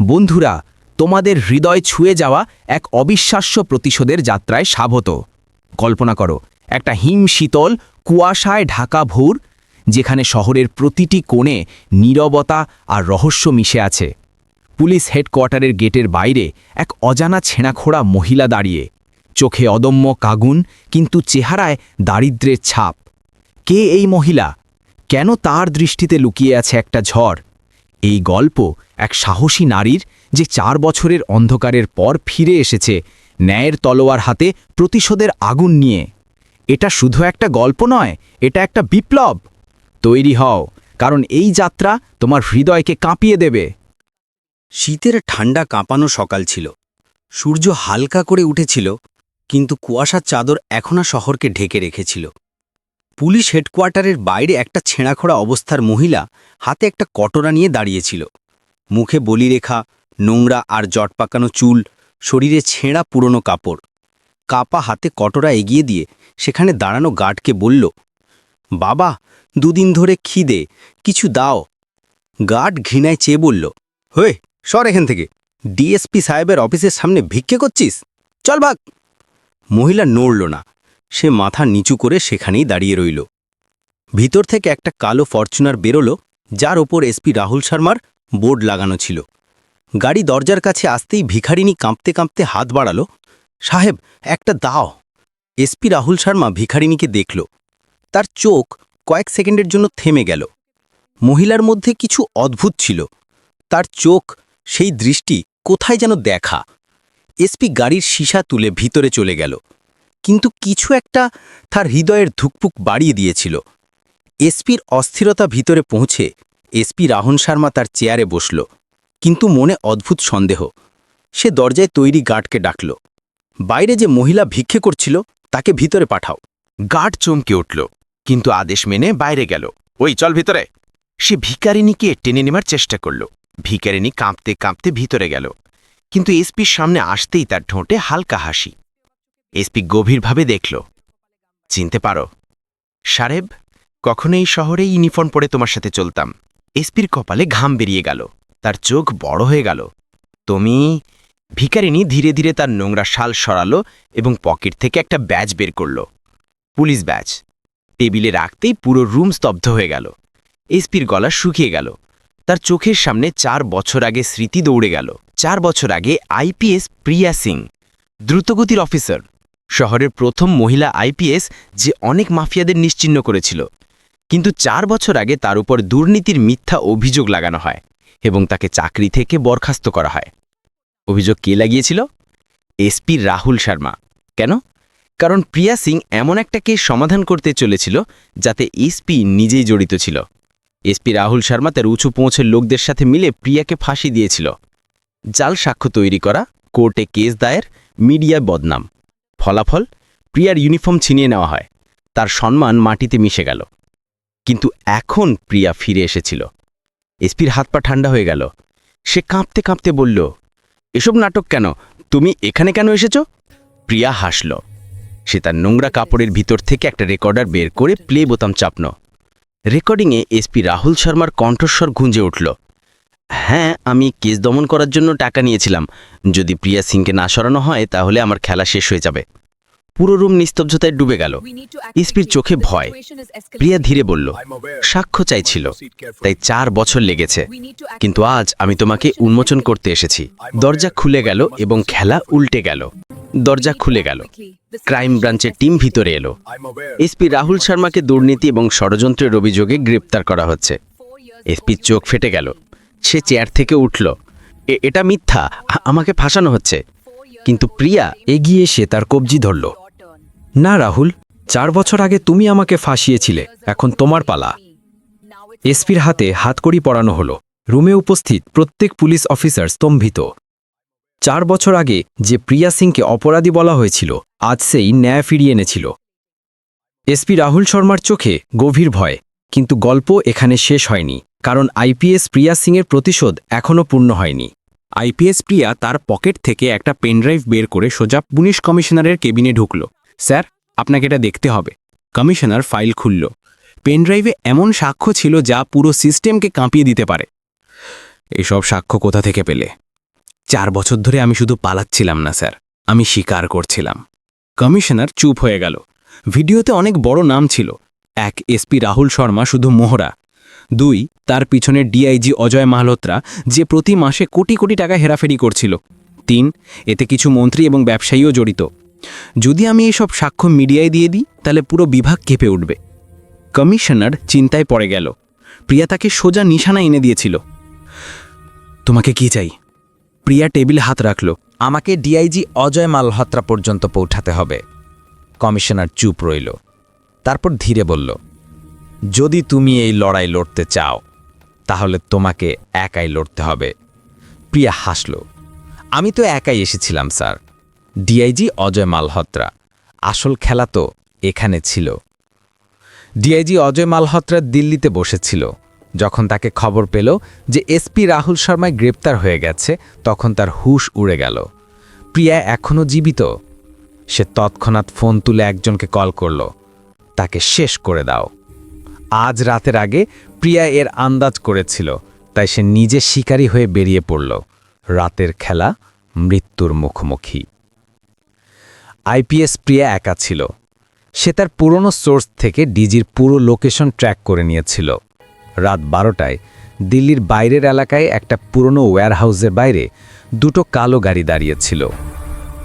বন্ধুরা, তোমাদের হৃদয় ছুঁয়ে যাওয়া এক অবিশ্বাস্য প্রতিশোধের যাত্রায় স্বাগত। কল্পনা করো, একটা হিম শীতল কুয়াশায় ঢাকা ভোর, যেখানে শহরের প্রতিটি কোণে নীরবতা আর রহস্য মিশে আছে। পুলিশ হেডকোয়ার্টারের গেটের বাইরে এক অজানা ছেঁড়াখোড়া মহিলা দাঁড়িয়ে। চোখে অদম্য কাগুন, কিন্তু চেহারায় দারিদ্র্যের ছাপ। কে এই মহিলা? কেন তার দৃষ্টিতে লুকিয়ে আছে একটা ঝড়? এই গল্প এক সাহসী নারীর যে চার বছরের অন্ধকারের পর ফিরে এসেছে ন্যায়ের তলোয়ার হাতে প্রতিশোধের আগুন নিয়ে। এটা শুধু একটা গল্প নয়, এটা একটা বিপ্লব। তৈরি হও, কারণ এই যাত্রা তোমার হৃদয়কে কাঁপিয়ে দেবে। শীতের ঠান্ডা কাঁপানো সকাল ছিল। সূর্য হালকা করে উঠেছিল, কিন্তু কুয়াশার চাদর এখনও শহরকে ঢেকে রেখেছিল। পুলিশ হেডকোয়ার্টারের বাইরে একটা ছেঁড়াখোড়া অবস্থার মহিলা হাতে একটা কটরা নিয়ে দাঁড়িয়েছিল। মুখে বলিরেখা, নোংরা আর জট পাকানো চুল, শরীরে ছেঁড়া পুরনো কাপড়। কাপা হাতে কটরা এগিয়ে দিয়ে সেখানে দাঁড়ানো গার্ডকে বলল, বাবা, দুদিন ধরে খিদে, কিছু দাও। গার্ড ঘৃণায় চেয়ে বলল হয়ে সর এখান থেকে। ডিএসপি সাহেবের অফিসের সামনে ভিক্ষে করছিস? চল ভাগ। মহিলা নড়ল না। সে মাথা নিচু করে সেখানেই দাঁড়িয়ে রইল। ভিতর থেকে একটা কালো ফরচুনার বেরোলো, যার ওপর এসপি রাহুল শর্মার বোর্ড লাগানো ছিল। গাড়ি দরজার কাছে আসতেই ভিখারিনী কাঁপতে কাঁপতে হাত বাড়ালো, সাহেব, একটা দাও। এসপি রাহুল শর্মা ভিখারিনীকে দেখল। তার চোখ কয়েক সেকেন্ডের জন্য থেমে গেল। মহিলার মধ্যে কিছু অদ্ভুত ছিল। তার চোখ, সেই দৃষ্টি কোথায় যেন দেখা। এসপি গাড়ির সীসা তুলে ভিতরে চলে গেল। কিন্তু কিছু একটা তার হৃদয়ের ধুকপুক বাড়িয়ে দিয়েছিল। এসপির অস্থিরতা ভিতরে পৌঁছে এসপি রাহন শর্মা তার চেয়ারে বসল। কিন্তু মনে অদ্ভুত সন্দেহ। সে দরজায় তৈরি গার্ডকে ডাকল। বাইরে যে মহিলা ভিক্ষে করছিল, তাকে ভিতরে পাঠাও। গার্ড চমকে উঠল। কিন্তু আদেশ মেনে বাইরে গেল। ওই চল ভিতরে। সে ভিকারিনীকে টেনে নেবার চেষ্টা করল। ভিকারিনী কাঁপতে কাঁপতে ভিতরে গেল। কিন্তু এসপির সামনে আসতেই তার ঠোঁটে হালকা হাসি। এসপি গভীরভাবে দেখল। চিনতে পারো। সারেব, কখনো এই শহরে ইউনিফর্ম পরে তোমার সাথে চলতাম। এসপির কপালে ঘাম বেরিয়ে গেল। তার চোখ বড় হয়ে গেল। তুমি ভিকারিনী ধীরে ধীরে তার নোংরা শাল সরালো এবং পকেট থেকে একটা ব্যাজ বের করল। পুলিশ ব্যাচ টেবিলে রাখতেই পুরো রুম স্তব্ধ হয়ে গেল। এসপির গলা শুকিয়ে গেল। তার চোখের সামনে চার বছর আগে স্মৃতি দৌড়ে গেল। চার বছর আগে আইপিএস প্রিয়া সিং, দ্রুতগতির অফিসার। শহরের প্রথম মহিলা আইপিএস যে অনেক মাফিয়াদের নিশ্চিহ্ন করেছিল। কিন্তু চার বছর আগে তার উপর দুর্নীতির মিথ্যা অভিযোগ লাগানো হয় এবং তাকে চাকরি থেকে বরখাস্ত করা হয়। অভিযোগ কে লাগিয়েছিল? এসপি রাহুল শর্মা। কেন? কারণ প্রিয়া সিং এমন একটা কেস সমাধান করতে চলেছিল যাতে এসপি নিজেই জড়িত ছিল। এসপি রাহুল শর্মা তার উঁচু পৌঁছের লোকদের সাথে মিলে প্রিয়াকে ফাঁসি দিয়েছিল। জাল সাক্ষ্য তৈরি করা, কোর্টে কেস দায়ের, মিডিয়ায় বদনাম। ফলাফল প্রিয়ার ইউনিফর্ম ছিনিয়ে নেওয়া হয়। তার সম্মান মাটিতে মিশে গেল। কিন্তু এখন প্রিয়া ফিরে এসেছিল। এসপির হাত পা ঠান্ডা হয়ে গেল। সে কাঁপতে কাঁপতে বলল, এসব নাটক কেন? তুমি এখানে কেন এসেছ? প্রিয়া হাসল। সে তার নোংরা কাপড়ের ভিতর থেকে একটা রেকর্ডার বের করে প্লে বোতাম চাপন রেকর্ডিংয়ে এসপি রাহুল শর্মার কণ্ঠস্বর গুঞ্জে উঠল। হ্যাঁ আমি কেস দমন করার জন্য টাকা নিয়েছিলাম। যদি প্রিয়া সিংকে না সরানো হয় তাহলে আমার খেলা শেষ হয়ে যাবে। পুরো রুম নিস্তব্ধতায় ডুবে গেল। ইসপির চোখে ভয়। প্রিয়া ধীরে বলল সাক্ষ্য চাইছিল তাই চার বছর লেগেছে। কিন্তু আজ আমি তোমাকে উন্মোচন করতে এসেছি। দরজা খুলে গেল এবং খেলা উল্টে গেল। দরজা খুলে গেল। ক্রাইম ব্রাঞ্চের টিম ভিতরে এলো। এসপি রাহুল শর্মাকে দুর্নীতি এবং ষড়যন্ত্রের অভিযোগে গ্রেপ্তার করা হচ্ছে। এসপির চোখ ফেটে গেল। সে চেয়ার থেকে উঠল। "এ- এটা মিথ্যা। আমাকে ফাঁসানো হচ্ছে। কিন্তু প্রিয়া এগিয়ে সে তার কবজি ধরল। না, রাহুল, চার বছর আগে তুমি আমাকে ফাঁসিয়েছিলে। এখন তোমার পালা। এসপির হাতে হাতকড়ি পরানো হলো। রুমে উপস্থিত প্রত্যেক পুলিশ অফিসার স্তম্ভিত। চার বছর আগে যে প্রিয়া সিংকে অপরাধী বলা হয়েছিল, আজ সেই ন্যায় ফিরিয়ে এনেছিল। এসপি রাহুল শর্মার চোখে গভীর ভয়, কিন্তু গল্প এখানে শেষ হয়নি। কারণ আইপিএস প্রিয়া সিংয়ের প্রতিশোধ এখনও পূর্ণ হয়নি। আইপিএস প্রিয়া তার পকেট থেকে একটা পেনড্রাইভ বের করে সোজা পুলিশ কমিশনারের কেবিনে ঢুকল। স্যার, আপনাকে এটা দেখতে হবে। কমিশনার ফাইল খুলল। পেনড্রাইভে এমন সাক্ষ্য ছিল যা পুরো সিস্টেমকে কাঁপিয়ে দিতে পারে। এসব সাক্ষ্য কোথা থেকে পেলে? চার বছর ধরে আমি শুধু পালাচ্ছিলাম না, স্যার। আমি স্বীকার করছিলাম। কমিশনার চুপ হয়ে গেল। ভিডিওতে অনেক বড় নাম ছিল। এক এসপি রাহুল শর্মা শুধু মোহরা। দুই, তার পিছনে ডিআইজি অজয় মালহোত্রা, যে প্রতি মাসে কোটি কোটি টাকা হেরাফেরি করছিল। তিন, এতে কিছু মন্ত্রী এবং ব্যবসায়ীও জড়িত। যদি আমি এসব সাক্ষ্য মিডিয়ায় দিয়ে দিই, তাহলে পুরো বিভাগ কেঁপে উঠবে। কমিশনার চিন্তায় পড়ে গেল। প্রিয়া তাকে সোজা নিশানা এনে দিয়েছিল। তোমাকে কি চাই? প্রিয়া টেবিল হাত রাখল। আমাকে ডিআইজি অজয় মালহোত্রা পর্যন্ত পৌঁছাতে হবে। কমিশনার চুপ রইল। তারপর ধীরে বলল যদি তুমি এই লড়াই লড়তে চাও, তাহলে তোমাকে একাই লড়তে হবে। প্রিয়া হাসল। আমি তো একাই এসেছিলাম, স্যার। ডিআইজি অজয় মালহোত্রা। আসল খেলা তো এখানে ছিল। ডিআইজি অজয় মালহোত্রা দিল্লিতে বসেছিল। যখন তাকে খবর পেল যে এসপি রাহুল শর্মায় গ্রেপ্তার হয়ে গেছে, তখন তার হুশ উড়ে গেল। প্রিয়া এখনও জীবিত? সে তৎক্ষণাৎ ফোন তুলে একজনকে কল করল। তাকে শেষ করে দাও। আজ রাতের আগে প্রিয়া এর আন্দাজ করেছিল, তাই সে নিজে শিকারী হয়ে বেরিয়ে পড়ল। রাতের খেলা মৃত্যুর মুখোমুখি। আইপিএস প্রিয়া একা ছিল। সে তার পুরনো সোর্স থেকে ডিজির পুরো লোকেশন ট্র্যাক করে নিয়েছিল। রাত বারোটায় দিল্লির বাইরের এলাকায় একটা পুরনো ওয়্যারহাউসের বাইরে দুটো কালো গাড়ি দাঁড়িয়েছিল।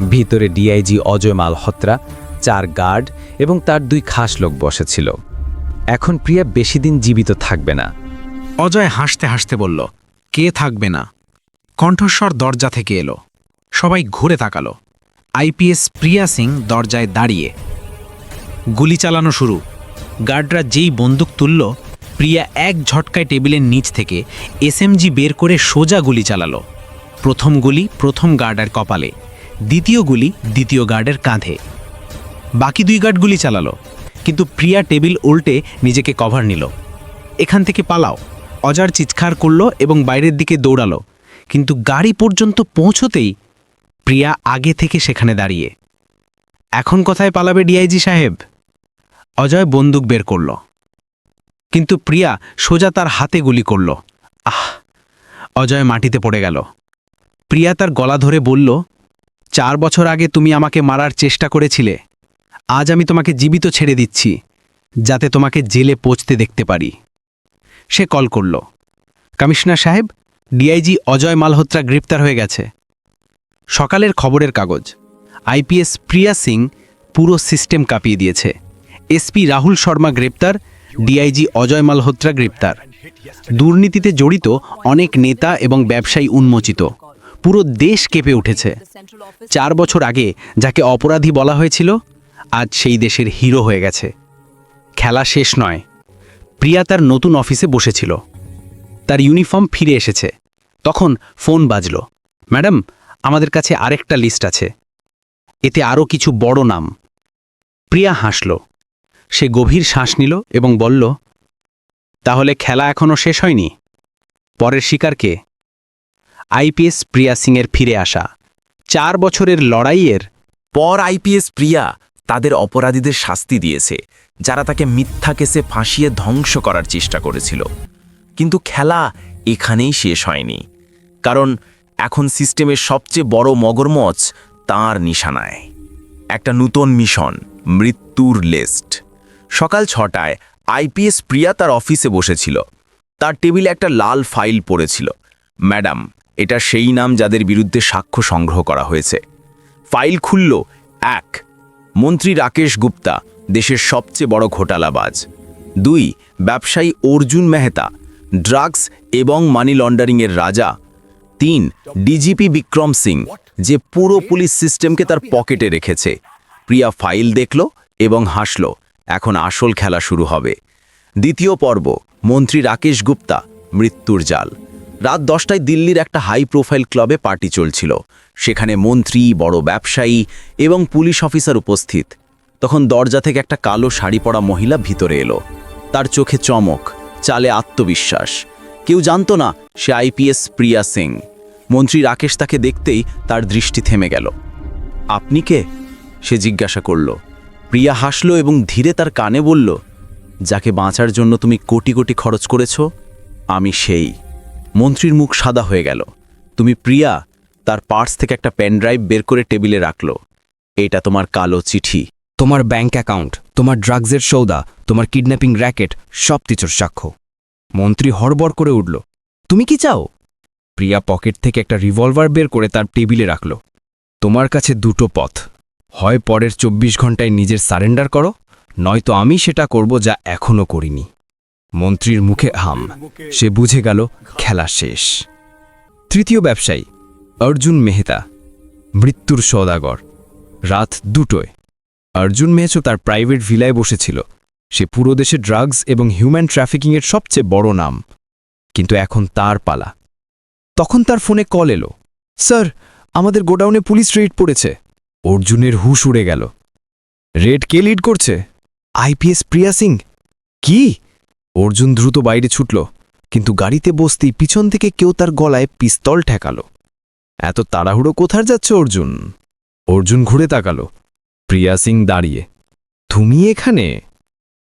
ভিতরে ডিআইজি অজয় মালহোত্রা, চার গার্ড এবং তার দুই খাস লোক বসেছিল। এখন প্রিয়া বেশি দিন জীবিত থাকবে না। অজয় হাসতে হাসতে বলল, কে থাকবে না? কণ্ঠস্বর দরজা থেকে এলো। সবাই ঘুরে তাকালো। আইপিএস প্রিয়া সিং দরজায় দাঁড়িয়ে। গুলি চালানো শুরু। গার্ডরা যেই বন্দুক তুলল, প্রিয়া এক ঝটকায় টেবিলের নিচ থেকে এসএমজি বের করে সোজা গুলি চালালো। প্রথম গুলি প্রথম গার্ডের কপালে, দ্বিতীয় গুলি দ্বিতীয় গার্ডের কাঁধে। বাকি দুই গার্ড গুলি চালালো। কিন্তু প্রিয়া টেবিল উল্টে নিজেকে কভার নিল। এখান থেকে পালাও। অজার চিৎকার করল এবং বাইরের দিকে দৌড়ালো। কিন্তু গাড়ি পর্যন্ত পৌঁছতেই প্রিয়া আগে থেকে সেখানে দাঁড়িয়ে। এখন কোথায় পালাবে ডিআইজি সাহেব? অজয় বন্দুক বের করল। কিন্তু প্রিয়া সোজা তার হাতে গুলি করল। আহ! অজয় মাটিতে পড়ে গেল। প্রিয়া তার গলা ধরে বলল, চার বছর আগে তুমি আমাকে মারার চেষ্টা করেছিলে। আজ আমি তোমাকে জীবিত ছেড়ে দিচ্ছি, যাতে তোমাকে জেলে পৌঁছতে দেখতে পারি। সে কল করল। কমিশনার সাহেব, ডিআইজি অজয় মালহোত্রা গ্রেপ্তার হয়ে গেছে। সকালের খবরের কাগজ। আইপিএস প্রিয়া সিং পুরো সিস্টেম কাঁপিয়ে দিয়েছে। এসপি রাহুল শর্মা গ্রেপ্তার, ডিআইজি অজয় মালহোত্রা গ্রেপ্তার। দুর্নীতিতে জড়িত অনেক নেতা এবং ব্যবসায়ী উন্মোচিত। পুরো দেশ কেঁপে উঠেছে। চার বছর আগে যাকে অপরাধী বলা হয়েছিল আজ সেই দেশের হিরো হয়ে গেছে। খেলা শেষ নয়। প্রিয়া তার নতুন অফিসে বসেছিল। তার ইউনিফর্ম ফিরে এসেছে। তখন ফোন বাজল। ম্যাডাম, আমাদের কাছে আরেকটা লিস্ট আছে। এতে আরও কিছু বড় নাম। প্রিয়া হাসল। সে গভীর শ্বাস নিল এবং বলল, তাহলে খেলা এখনও শেষ হয়নি? পরের শিকারকে আইপিএস প্রিয়া সিংয়ের ফিরে আসা। চার বছরের লড়াইয়ের পর আইপিএস প্রিয়া তাদের অপরাধীদের শাস্তি দিয়েছে, যারা তাকে মিথ্যা কেসে ফাঁসিয়ে ধ্বংস করার চেষ্টা করেছিল। কিন্তু খেলা এখানেই শেষ হয়নি, কারণ এখন সিস্টেমের সবচেয়ে বড় মগরমচ তার নিশানায়। একটা নূতন মিশন, মৃত্যুর লিস্ট। সকাল ছটায় আইপিএস প্রিয়া তার অফিসে বসেছিল। তার টেবিলে একটা লাল ফাইল পড়েছিল। ম্যাডাম, এটা সেই নাম যাদের বিরুদ্ধে সাক্ষ্য সংগ্রহ করা হয়েছে। ফাইল খুলল এক মন্ত্রী রাকেশ গুপ্তা, দেশের সবচেয়ে বড় ঘোটালাবাজ। দুই, ব্যবসায়ী অর্জুন মেহতা, ড্রাগস এবং মানি লন্ডারিংয়ের রাজা। তিন, ডিজিপি বিক্রম সিং, যে পুরো পুলিশ সিস্টেমকে তার পকেটে রেখেছে। প্রিয়া ফাইল দেখল এবং হাসল, এখন আসল খেলা শুরু হবে। দ্বিতীয় পর্ব, মন্ত্রী রাকেশ গুপ্তা, মৃত্যুর জাল। রাত দশটায় দিল্লির একটা হাই প্রোফাইল ক্লাবে পার্টি চলছিল। সেখানে মন্ত্রী, বড় ব্যবসায়ী এবং পুলিশ অফিসার উপস্থিত। তখন দরজা থেকে একটা কালো শাড়ি পরা মহিলা ভিতরে এলো। তার চোখে চমক, চালে আত্মবিশ্বাস। কেউ জানতো না, সে আইপিএস প্রিয়া সিং। মন্ত্রী রাকেশ তাকে দেখতেই তার দৃষ্টি থেমে গেল। আপনি কে? সে জিজ্ঞাসা করল। প্রিয়া হাসল এবং ধীরে তার কানে বলল, যাকে বাঁচার জন্য তুমি কোটি কোটি খরচ করেছ, আমি সেই। মন্ত্রীর মুখ সাদা হয়ে গেল। তুমি প্রিয়া তার পার্স থেকে একটা পেনড্রাইভ বের করে টেবিলে রাখল। এটা তোমার কালো চিঠি। তোমার ব্যাংক অ্যাকাউন্ট, তোমার ড্রাগসের সৌদা, তোমার কিডন্যাপিং র্যাকেট, সব কিছুর সাক্ষ্য। মন্ত্রী হড়বড় করে উঠল, তুমি কি চাও? প্রিয়া পকেট থেকে একটা রিভলভার বের করে তার টেবিলে রাখল। তোমার কাছে দুটো পথ। হয় পরের চব্বিশ ঘন্টায় নিজের সারেন্ডার করো, নয়তো আমি সেটা করব যা এখনও করিনি। মন্ত্রীর মুখে হাম। সে বুঝে গেল, খেলা শেষ। তৃতীয় ব্যবসায়ী অর্জুন মেহতা, মৃত্যুর সৌদাগর, রাত দুটোয়। অর্জুন মেহচো তার প্রাইভেট ভিলায় বসেছিল। সে পুরো দেশে ড্রাগস এবং হিউম্যান ট্রাফিকিংয়ের সবচেয়ে বড় নাম। কিন্তু এখন তার পালা। তখন তার ফোনে কল এলো। স্যার, আমাদের গোডাউনে পুলিশ রেড পড়েছে। অর্জুনের হুশ উড়ে গেল। রেড কে লিড করছে? আইপিএস প্রিয়া সিং। কি? অর্জুন দ্রুত বাইরে ছুটল। কিন্তু গাড়িতে বসতেই পিছন থেকে কেউ তার গলায় পিস্তল ঠেকালো। এত তাড়াহুড়ো কোথার যাচ্ছে অর্জুন? অর্জুন ঘুরে তাকালো। প্রিয়া সিং দাঁড়িয়ে। তুমি এখানে?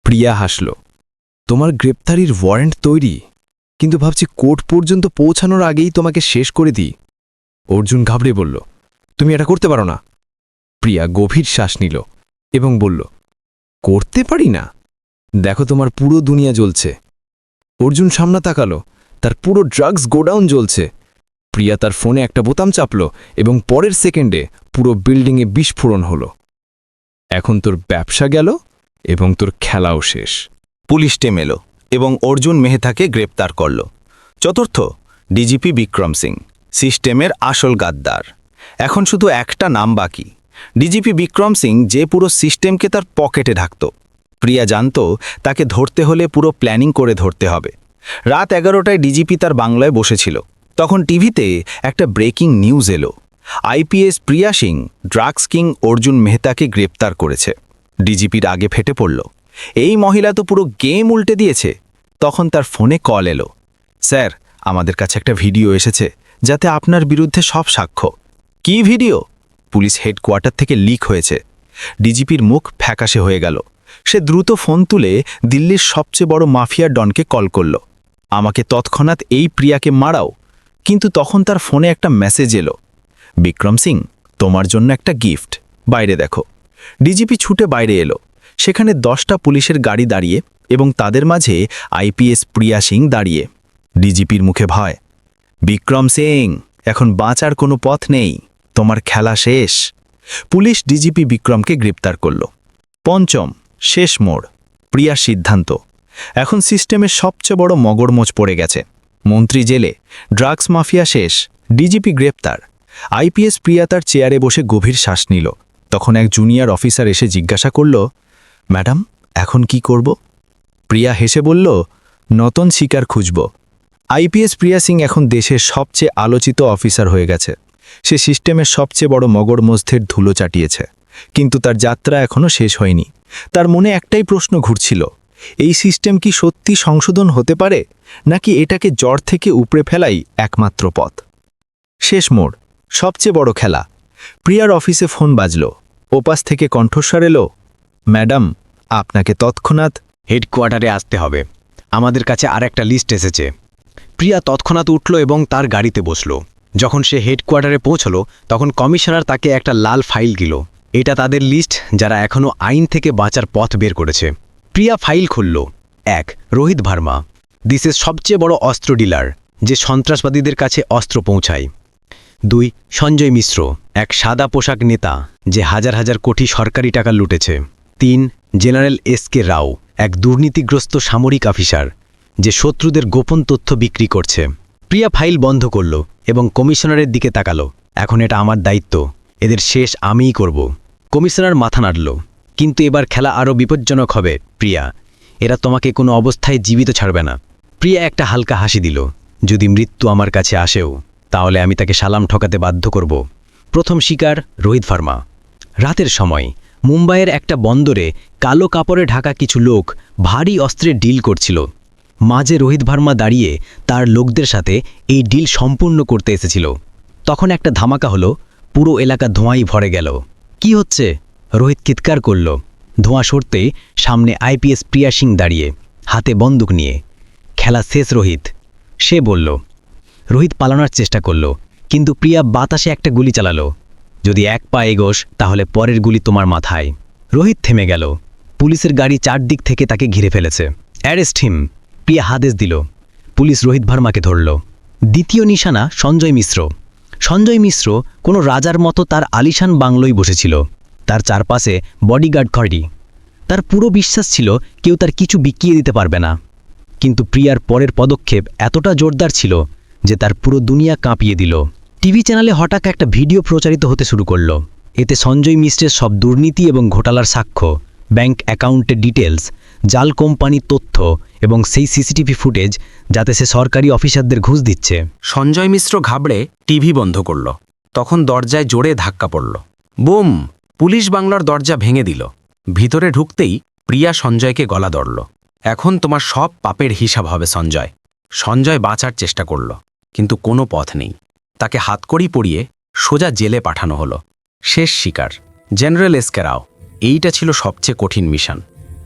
প্রিয়া হাসল। তোমার গ্রেপ্তারির ওয়ারেন্ট তৈরি, কিন্তু ভাবছি কোর্ট পর্যন্ত পৌঁছানোর আগেই তোমাকে শেষ করে দিই। অর্জুন ঘাবড়ে বলল, তুমি এটা করতে পারো না। প্রিয়া গভীর শ্বাস নিল এবং বলল, করতে পারি না? দেখো তোমার পুরো দুনিয়া জ্বলছে। অর্জুন সামনা তাকালো, তার পুরো ড্রাগস গোডাউন জ্বলছে। প্রিয়া তার ফোনে একটা বোতাম চাপল এবং পরের সেকেন্ডে পুরো বিল্ডিংয়ে বিস্ফোরণ হলো। এখন তোর ব্যবসা গেল এবং তোর খেলাও শেষ। পুলিশ টেম এলো এবং অর্জুন মেহতাকে গ্রেপ্তার করল। চতুর্থ, ডিজিপি বিক্রম সিং, সিস্টেমের আসল গাদ্দার। এখন শুধু একটা নাম বাকি। ডিজিপি বিক্রম সিং যে পুরো সিস্টেমকে তার পকেটে ঢাকত। প্রিয়া জানত তাকে ধরতে হলে পুরো প্ল্যানিং করে ধরতে হবে। রাত এগারোটায় ডিজিপি তার বাংলায় বসেছিল। তখন টিভিতে একটা ব্রেকিং নিউজ এলো। IPS Priya Singh, drugs king Arjun মেহতাকে গ্রেপ্তার করেছে। ডিজিপির আগে ফেটে পড়ল। এই মহিলা তো পুরো গেম উল্টে দিয়েছে। তখন তার ফোনে কল এলো। স্যার, আমাদের কাছে একটা ভিডিও এসেছে, যাতে আপনার বিরুদ্ধে সব সাক্ষ্য। কি ভিডিও? পুলিশ হেডকোয়ার্টার থেকে লিক হয়েছে। ডিজিপির মুখ ফ্যাকাশে হয়ে গেল। সে দ্রুত ফোন তুলে দিল্লির সবচেয়ে বড় মাফিয়া ডনকে কল করল। আমাকে তৎক্ষণাৎ এই প্রিয়াকে মারাও। কিন্তু তখন তার ফোনে একটা মেসেজ এলো। বিক্রম সিং, তোমার জন্য একটা গিফট। বাইরে দেখো। ডিজিপি ছুটে বাইরে এলো। সেখানে দশটা পুলিশের গাড়ি দাঁড়িয়ে এবং তাদের মাঝে আইপিএস প্রিয়া সিং দাঁড়িয়ে। ডিজিপির মুখে ভয়। বিক্রম সিং, এখন বাঁচার কোনো পথ নেই। তোমার খেলা শেষ। পুলিশ ডিজিপি বিক্রমকে গ্রেপ্তার করল। পঞ্চম, শেষ মোড়। প্রিয়ার সিদ্ধান্ত। এখন সিস্টেমের সবচেয়ে বড় মগরমোচ পড়ে গেছে। মন্ত্রী জেলে, ড্রাগস মাফিয়া শেষ, ডিজিপি গ্রেপ্তার। আইপিএস প্রিয়া তার চেয়ারে বসে গভীর শ্বাস নিল। তখন এক জুনিয়র অফিসার এসে জিজ্ঞাসা করল, ম্যাডাম, এখন কি করব? প্রিয়া হেসে বলল, নতুন শিকার খুঁজব। আইপিএস প্রিয়া সিং এখন দেশের সবচেয়ে আলোচিত অফিসার হয়ে গেছে। সে সিস্টেমের সবচেয়ে বড় মগরমধ্যের ধুলো চাটিয়েছে। কিন্তু তার যাত্রা এখনও শেষ হয়নি। তার মনে একটাই প্রশ্ন ঘুরছিল, এই সিস্টেম কি সত্যি সংশোধন হতে পারে? নাকি এটাকে জ্বর থেকে উপড়ে ফেলাই একমাত্র পথ? শেষ মোড়, সবচেয়ে বড় খেলা। প্রিয়ার অফিসে ফোন বাজল। ওপাস থেকে কণ্ঠস্বর এলো, ম্যাডাম, আপনাকে তৎক্ষণাৎ হেডকোয়ার্টারে আসতে হবে। আমাদের কাছে আর একটা লিস্ট এসেছে। প্রিয়া তৎক্ষণাৎ উঠল এবং তার গাড়িতে বসল। যখন সে হেডকোয়ার্টারে পৌঁছল, তখন কমিশনার তাকে একটা লাল ফাইল দিল। এটা তাদের লিস্ট যারা এখনও আইন থেকে বাঁচার পথ বের করেছে। প্রিয়া ফাইল খুলল। এক, রোহিত ভার্মা। দেশের সবচেয়ে বড় অস্ত্র ডিলার যে সন্ত্রাসবাদীদের কাছে অস্ত্র পৌঁছায়। দুই, সঞ্জয় মিশ্র, এক সাদা পোশাক নেতা, যে হাজার হাজার কোটি সরকারি টাকা লুটেছে। তিন, জেনারেল এস কে রাও, এক দুর্নীতিগ্রস্ত সামরিক অফিসার, যে শত্রুদের গোপন তথ্য বিক্রি করছে। প্রিয়া ফাইল বন্ধ করল এবং কমিশনারের দিকে তাকালো। এখন এটা আমার দায়িত্ব, এদের শেষ আমিই করব। কমিশনার মাথা নাড়ল, কিন্তু এবার খেলা আরও বিপজ্জনক হবে, প্রিয়া। এরা তোমাকে কোনো অবস্থায় জীবিত ছাড়বে না। প্রিয়া একটা হালকা হাসি দিল, যদি মৃত্যু আমার কাছে আসেও, তাহলে আমি তাকে সালাম ঠকাতে বাধ্য করব। প্রথম শিকার রোহিত ভার্মা। রাতের সময়, মুম্বাইয়ের একটা বন্দরে কালো কাপড়ে ঢাকা কিছু লোক ভারী অস্ত্রে ডিল করছিল। মাঝে রোহিত ভার্মা দাঁড়িয়ে তার লোকদের সাথে এই ডিল সম্পূর্ণ করতে এসেছিল। তখন একটা ধামাকা হলো, পুরো এলাকা ধোঁয়াই ভরে গেল। কি হচ্ছে? রোহিত চিৎকার করল। ধোঁয়া সরতে সামনে আইপিএস প্রিয়া সিং দাঁড়িয়ে, হাতে বন্দুক নিয়ে। খেলা শেষ রোহিত। সে বলল, রোহিত পালানোর চেষ্টা করল, কিন্তু প্রিয়া বাতাসে একটা গুলি চালালো। যদি এক পা এগোস, তাহলে পরের গুলি তোমার মাথায়। রোহিত থেমে গেল। পুলিশের গাড়ি চারদিক থেকে তাকে ঘিরে ফেলেছে। অ্যারেস্ট হিম, প্রিয়া হাদেশ দিল। পুলিশ রোহিত ভার্মাকে ধরল। দ্বিতীয় নিশানা সঞ্জয় মিশ্র। সঞ্জয় মিশ্র কোনো রাজার মতো তার আলিশান বাংলোয় বসেছিল। তার চারপাশে বডিগার্ড খড়ি। তার পুরো বিশ্বাস ছিল, কেউ তার কিছু বিকিয়ে দিতে পারবে না। কিন্তু প্রিয়ার পরের পদক্ষেপ এতটা জোরদার ছিল যে তার পুরো দুনিয়া কাঁপিয়ে দিল। টিভি চ্যানেলে হঠাৎ একটা ভিডিও প্রচারিত হতে শুরু করল। এতে সঞ্জয় মিশ্রের সব দুর্নীতি এবং ঘোটালার সাক্ষ্য, ব্যাংক অ্যাকাউন্টের ডিটেলস জাল কোম্পানির তথ্য এবং সেই সিসিটিভি ফুটেজ যাতে সে সরকারি অফিসারদের ঘুষ দিচ্ছে। সঞ্জয় মিশ্র ঘাবড়ে টিভি বন্ধ করল। তখন দরজায় জোরে ধাক্কা পড়ল। বুম! পুলিশ বাংলার দরজা ভেঙে দিল। ভিতরে ঢুকতেই প্রিয়া সঞ্জয়কে গলা ধরল। এখন তোমার সব পাপের হিসাব হবে সঞ্জয়। সঞ্জয় বাঁচার চেষ্টা করল, কিন্তু কোনো পথ নেই। তাকে হাতকড়ি পরিয়ে সোজা জেলে পাঠানো হলো। শেষ শিকার, জেনারেল এসকেরাও। এইটা ছিল সবচেয়ে কঠিন মিশন।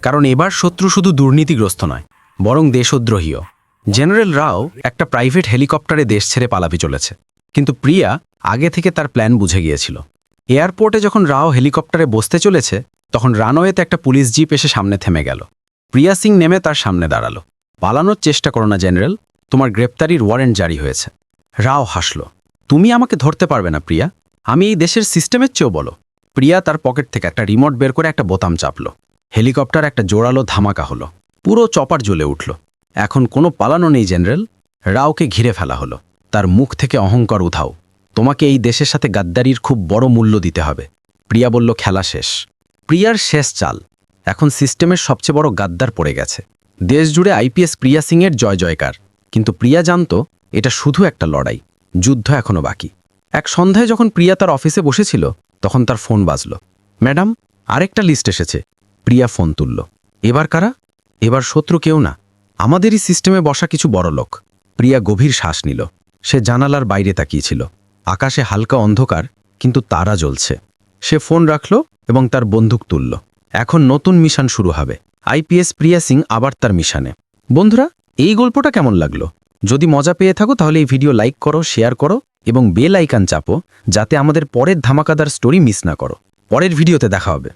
কারণ এবার শত্রু শুধু দুর্নীতিগ্রস্ত নয়, বরং দেশদ্রোহীও। জেনারেল রাও একটা প্রাইভেট হেলিকপ্টারে দেশ ছেড়ে পালাপি চলেছে। কিন্তু প্রিয়া আগে থেকে তার প্ল্যান বুঝে গিয়েছিল। এয়ারপোর্টে যখন রাও হেলিকপ্টারে বসতে চলেছে, তখন রানওয়েতে একটা পুলিশ জিপ এসে সামনে থেমে গেল। প্রিয়া সিং নেমে তার সামনে দাঁড়াল। পালানোর চেষ্টা করো না, জেনারেল। তোমার গ্রেপ্তারির ওয়ারেন্ট জারি হয়েছে। রাও হাসল। তুমি আমাকে ধরতে পারবে না, প্রিয়া। আমি এই দেশের সিস্টেমের চেয়েও বলো প্রিয়া তার পকেট থেকে একটা রিমোট বের করে একটা বোতাম চাপল। হেলিকপ্টার একটা জোরালো ধামাকা হলো। পুরো চপার জ্বলে উঠল। এখন কোনো পালানো নেই, জেনারেল। রাওকে ঘিরে ফেলা হলো। তার মুখ থেকে অহংকার উধাও। তোমাকে এই দেশের সাথে গাদ্দারির খুব বড় মূল্য দিতে হবে। প্রিয়া বলল, খেলা শেষ। প্রিয়ার শেষ চাল। এখন সিস্টেমের সবচেয়ে বড় গাদ্দার পড়ে গেছে। দেশ জুড়ে আইপিএস প্রিয়া সিংয়ের জয় জয়কার। কিন্তু প্রিয়া জানত, এটা শুধু একটা লড়াই, যুদ্ধ এখনও বাকি। এক সন্ধ্যায় যখন প্রিয়া তার অফিসে বসেছিল, তখন তার ফোন বাজল। ম্যাডাম, আরেকটা লিস্ট এসেছে। প্রিয়া ফোন তুলল। এবার কারা? এবার শত্রু কেউ না। আমাদেরই সিস্টেমে বসা কিছু বড় লোক। প্রিয়া গভীর শ্বাস নিল। সে জানালার বাইরে তাকিয়েছিল। আকাশে হালকা অন্ধকার, কিন্তু তারা জ্বলছে। সে ফোন রাখল এবং তার বন্দুক তুলল। এখন নতুন মিশন শুরু হবে। আইপিএস প্রিয়া সিং আবার তার মিশনে। বন্ধুরা, এই গল্পটা কেমন লাগল? যদি মজা পেয়ে থাকো, তাহলে এই ভিডিও লাইক করো, শেয়ার করো এবং বেল আইকান চাপো, যাতে আমাদের পরের ধামাকাদার স্টোরি মিস না করো। পরের ভিডিওতে দেখা হবে।